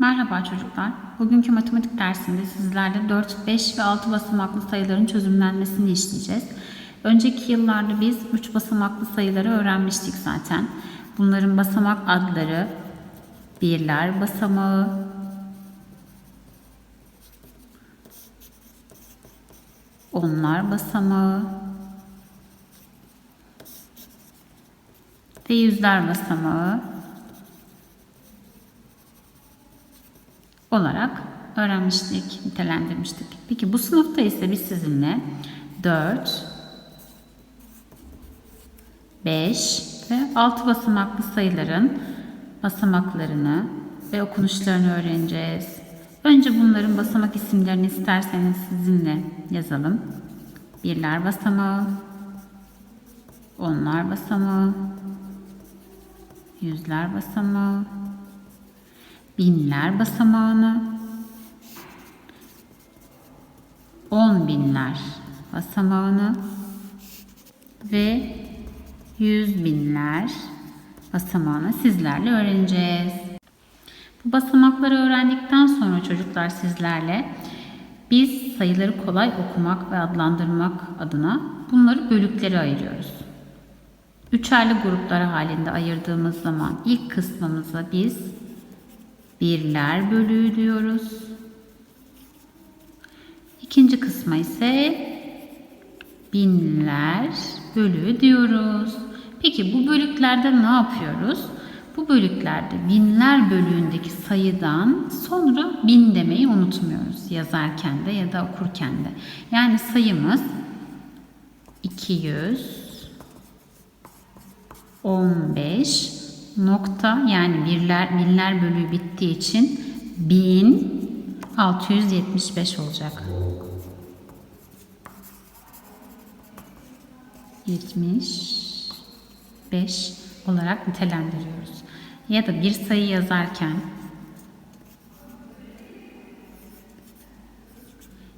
Merhaba çocuklar. Bugünkü matematik dersinde sizlerle 4, 5 ve 6 basamaklı sayıların çözümlenmesini işleyeceğiz. Önceki yıllarda biz 3 basamaklı sayıları öğrenmiştik zaten. Bunların basamak adları birler basamağı, onlar basamağı ve yüzler basamağı olarak öğrenmiştik, nitelendirmiştik. Peki bu sınıfta ise biz sizinle 4, 5 ve 6 basamaklı sayıların basamaklarını ve okunuşlarını öğreneceğiz. Önce bunların basamak isimlerini isterseniz sizinle yazalım. Birler basamağı, onlar basamağı, yüzler basamağı, binler basamağını, on binler basamağını ve yüz binler basamağını sizlerle öğreneceğiz. Bu basamakları öğrendikten sonra çocuklar sizlerle biz sayıları kolay okumak ve adlandırmak adına bunları bölüklere ayırıyoruz. Üçerli gruplara halinde ayırdığımız zaman ilk kısmımıza biz birler bölüğü diyoruz. İkinci kısma ise binler bölüğü diyoruz. Peki bu bölüklerde ne yapıyoruz? Bu bölüklerde binler bölüğündeki sayıdan sonra bin demeyi unutmuyoruz yazarken de ya da okurken de. Yani sayımız 215 nokta yani birler binler bölüğü bittiği için 1675 olacak. 75 olarak nitelendiriyoruz. Ya da bir sayı yazarken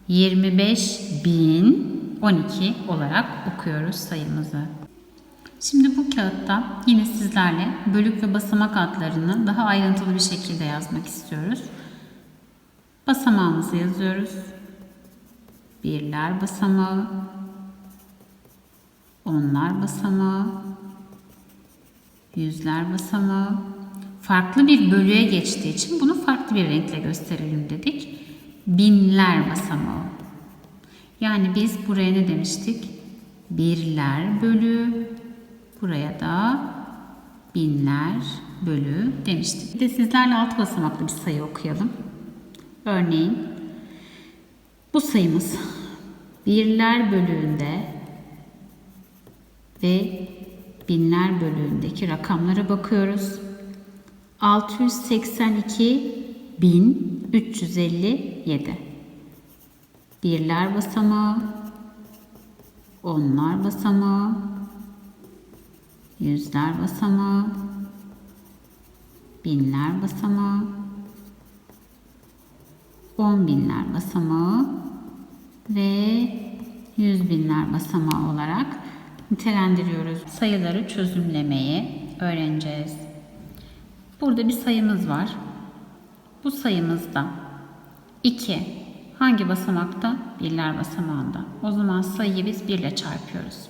25.012 olarak okuyoruz sayımızı. Şimdi bu kağıtta yine sizlerle bölük ve basamak adlarını daha ayrıntılı bir şekilde yazmak istiyoruz. Basamağımızı yazıyoruz. Birler basamağı, onlar basamağı, yüzler basamağı. Farklı bir bölüğe geçtiği için bunu farklı bir renkle gösterelim dedik. Binler basamağı. Yani biz buraya ne demiştik? Birler bölüğü, Buraya da binler bölü demiştik. Bir de sizlerle alt basamaklı bir sayı okuyalım. Örneğin bu sayımız birler bölüğünde ve binler bölüğündeki rakamlara bakıyoruz. 682.357 Birler basamağı, onlar basamağı, yüzler basamağı, binler basamağı, on binler basamağı ve yüz binler basamağı olarak nitelendiriyoruz. Sayıları çözümlemeyi öğreneceğiz. Burada bir sayımız var. Bu sayımızda 2 hangi basamakta? Birler basamağında. O zaman sayıyı biz 1 ile çarpıyoruz.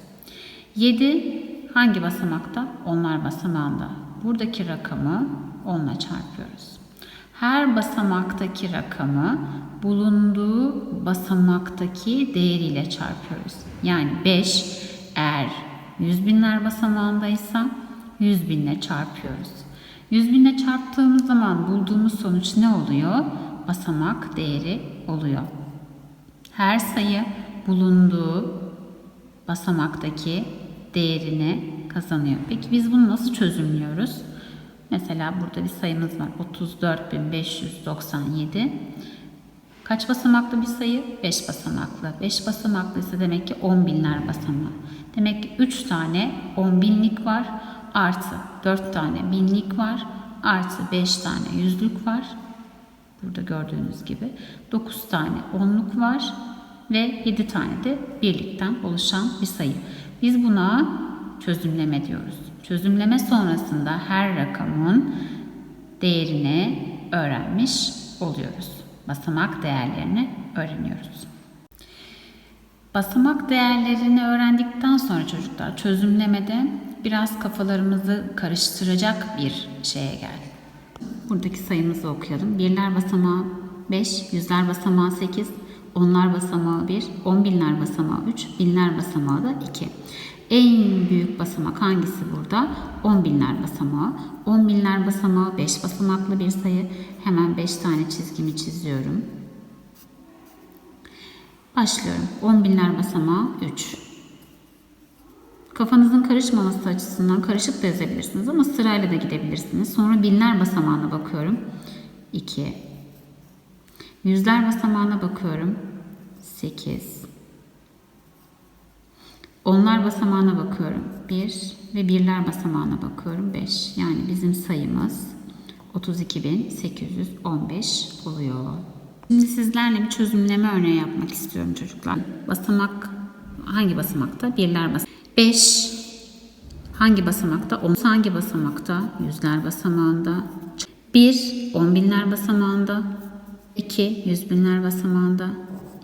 7 Hangi basamakta? Onlar basamağında. Buradaki rakamı 10 ile çarpıyoruz. Her basamaktaki rakamı bulunduğu basamaktaki değeriyle çarpıyoruz. Yani 5 eğer 100 binler basamağındaysa 100 binle çarpıyoruz. 100 binle çarptığımız zaman bulduğumuz sonuç ne oluyor? Basamak değeri oluyor. Her sayı bulunduğu basamaktaki değerini kazanıyor. Peki biz bunu nasıl çözümlüyoruz? Mesela burada bir sayımız var. 34.597. Kaç basamaklı bir sayı? 5 basamaklı. 5 basamaklı ise demek ki 10 binler basamağı. Demek ki 3 tane 10 binlik var. Artı 4 tane binlik var. Artı 5 tane yüzlük var. Burada gördüğünüz gibi 9 tane onluk var ve 7 tane de birlikten oluşan bir sayı. Biz buna çözümleme diyoruz. Çözümleme sonrasında her rakamın değerine öğrenmiş oluyoruz. Basamak değerlerini öğreniyoruz. Basamak değerlerini öğrendikten sonra çocuklar çözümlemede biraz kafalarımızı karıştıracak bir şeye geldik. Buradaki sayımızı okuyalım. Birler basamağı 5, yüzler basamağı 8, onlar basamağı 1, on binler basamağı 3, binler basamağı da 2. En büyük basamak hangisi burada? On binler basamağı. On binler basamağı 5 basamaklı bir sayı. Hemen 5 tane çizgimi çiziyorum. Başlıyorum. On binler basamağı 3. Kafanızın karışmaması açısından karışık da yazabilirsiniz ama sırayla da gidebilirsiniz. Sonra binler basamağına bakıyorum. 2. Yüzler basamağına bakıyorum. 8. Onlar basamağına bakıyorum. 1 ve birler basamağına bakıyorum. 5. Yani bizim sayımız 32.815 oluyor. Şimdi sizlerle bir çözümleme örneği yapmak istiyorum çocuklar. Basamak hangi basamakta? Birler basamak. 5 hangi basamakta? 10 hangi basamakta? Yüzler basamağında. 1 on binler basamağında. 2 yüz binler basamağında.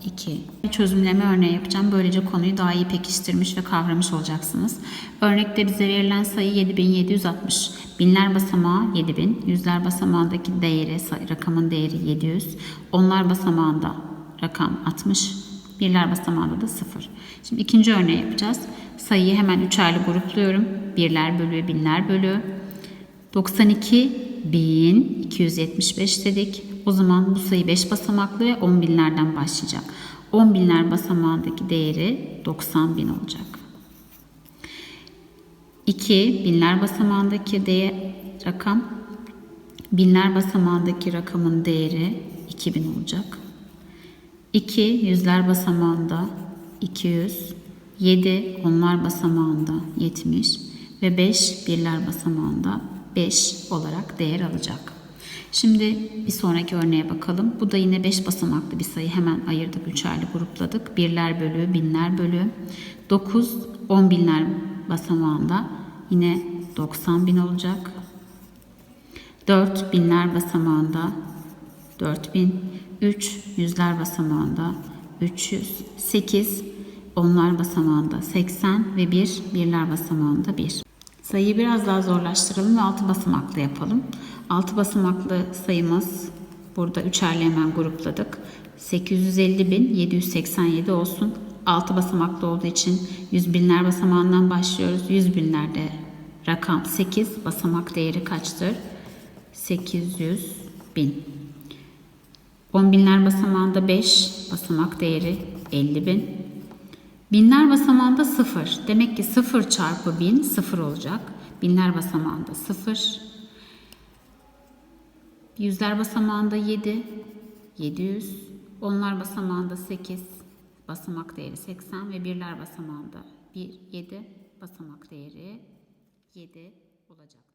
2. Çözümleme örneği yapacağım. Böylece konuyu daha iyi pekiştirmiş ve kavramış olacaksınız. Örnekte bize verilen sayı 7760. Binler basamağı 7000. Yüzler basamağındaki değeri, rakamın değeri 700. Onlar basamağında rakam 60. Birler basamağında da 0. Şimdi ikinci örneği yapacağız. Sayıyı hemen üçerli grupluyorum. Birler bölü, binler bölü. 92.275 dedik. O zaman bu sayı 5 basamaklı ve 10 binlerden başlayacak. 10 binler basamağındaki değeri 90 bin olacak. 2 binler basamağındaki değer rakam binler basamağındaki rakamın değeri 2000 olacak. 2 yüzler basamağında 200, 7 onlar basamağında 70 ve 5 birler basamağında 5 olarak değer alacak. Şimdi bir sonraki örneğe bakalım. Bu da yine 5 basamaklı bir sayı. Hemen ayırdık, üçerli grupladık. Birler bölü, binler bölü. 9, 10 binler basamağında yine 90 bin olacak. 4 binler basamağında 4000, 3 yüzler basamağında 300, 8 onlar basamağında 80 ve 1 birler basamağında 1. Sayıyı biraz daha zorlaştıralım ve 6 basamaklı yapalım. 6 basamaklı sayımız burada üçerli hemen grupladık. 850.787 olsun. 6 basamaklı olduğu için yüz binler basamağından başlıyoruz. Yüz binlerde rakam 8 basamak değeri kaçtır? 800 bin. 10 binler basamağında 5 basamak değeri 50 bin. Binler basamağında 0. Demek ki 0 çarpı 1000 0 olacak. Binler basamağında 0. Yüzler basamağında 7. 700. Onlar basamağında 8. Basamak değeri 80 ve birler basamağında 1 7 basamak değeri 7 olacak.